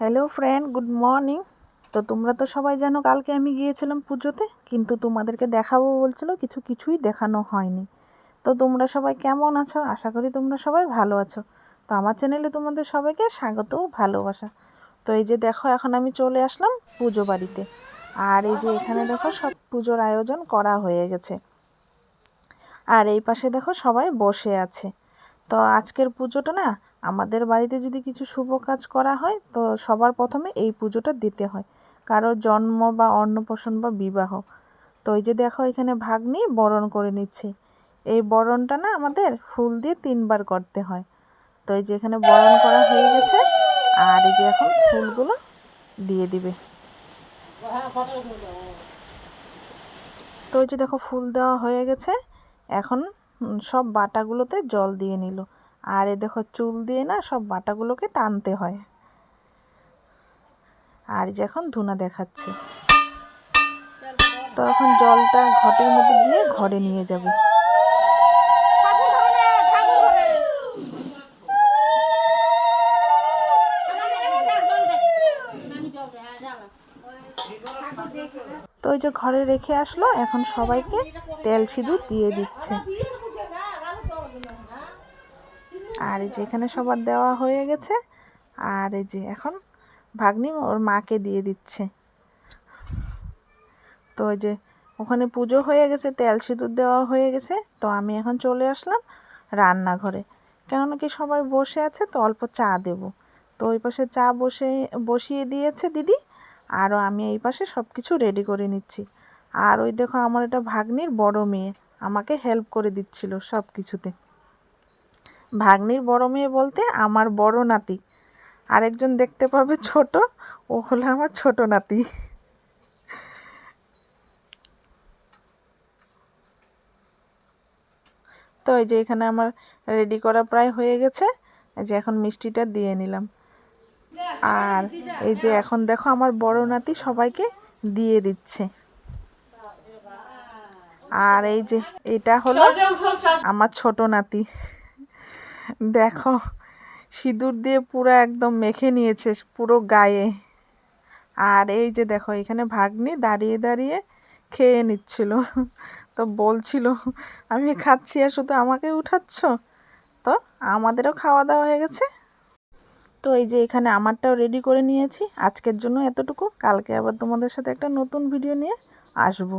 Hello friend good morning তো তোমরা তো সবাই জানো, কালকে আমি গিয়েছিলাম পুজোতে, কিন্তু তোমাদেরকে দেখাবো বলছিল, কিছু কিছুই দেখানো হয়নি। তো তোমরা সবাই কেমন আছো? আশা করি তোমরা সবাই ভালো আছো। তো আমার চ্যানেলে তোমাদের সবাইকে স্বাগত ভালোবাসা। তো এই যে দেখো, এখন আমি চলে আসলাম পুজো বাড়িতে। আর এই যে এখানে দেখো, সব পুজোর আয়োজন করা হয়ে গেছে। আর এই পাশে দেখো, সবাই বসে আছে। তো আজকের পুজোটা না আমাদের বাড়িতে যদি কিছু শুভ কাজ করা হয়, তো সবার প্রথমে এই পুজোটা দিতে হয়। কারও জন্ম বা অন্নপ্রাশন বা বিবাহ। তো এই যে দেখো এখানে ভাগ নিয়ে বরণ করে নিচ্ছে। এই বরণটা না আমাদের ফুল দিয়ে তিনবার করতে হয়। তো এই যে এখানে বরণ করা হয়ে গেছে, আর এই যে এখন ফুলগুলো দিয়ে দিবে। তো এই যে দেখো ফুল দেওয়া হয়ে গেছে, এখন সব বাটাগুলোতে জল দিয়ে নিল। আর এ দেখো চুল দিয়ে না সব বাটাগুলোকে টানতে হয়। আর যে এখন ধুনা দেখাচ্ছে। তো এখন জলটা ঘটের মধ্যে দিয়ে ঘরে নিয়ে যাবে। তো ওই যে ঘরে রেখে আসলো, এখন সবাইকে তেল সিঁদুর দিয়ে দিচ্ছে। আর এই যে এখানে সবার দেওয়া হয়ে গেছে। আর এই যে এখন ভাগ্নি ওর মাকে দিয়ে দিচ্ছে। তো ওই যে ওখানে পুজো হয়ে গেছে, তেল সিঁদুর দেওয়া হয়ে গেছে। তো আমি এখন চলে আসলাম রান্নাঘরে। কেননা কি সবাই বসে আছে, তো অল্প চা দেব। তো ওই পাশে চা বসে, বসিয়ে দিয়েছে দিদি। আরও আমি এই পাশে সব কিছু রেডি করে নিচ্ছি। আর ওই দেখো আমার এটা ভাগ্নির বড় মেয়ে। আমাকে হেল্প করে দিচ্ছিল সব কিছুতে ভাগ্নির বড় মেয়ে বলতে আমার বড় নাতি। আরেকজন দেখতে পাবে ছোট, ও হলো আমার ছোট নাতি। তো এই যে এখানে আমার রেডি করা প্রায় হয়ে গেছে। এই যে এখন মিষ্টিটা দিয়ে নিলাম। আর এই যে এখন দেখো আমার বড় নাতি সবাইকে দিয়ে দিচ্ছে। আর এই যে এটা হলো আমার ছোট নাতি। দেখো, সিঁদুর দিয়ে পুরো একদম মেখে নিয়েছে, পুরো গায়ে। আর এই যে দেখো, এখানে ভাগ্নি দাঁড়িয়ে দাঁড়িয়ে খেয়ে নিচ্ছিল। তো বলছিল, আমি খাচ্ছি আর শুধু আমাকে উঠাচ্ছ? তো আমাদেরও খাওয়া দাওয়া হয়ে গেছে। তো এই যে এখানে আমারটাও রেডি করে নিয়েছি। আজকের জন্য এতটুকু। কালকে আবার তোমাদের সাথে একটা নতুন ভিডিও নিয়ে আসব।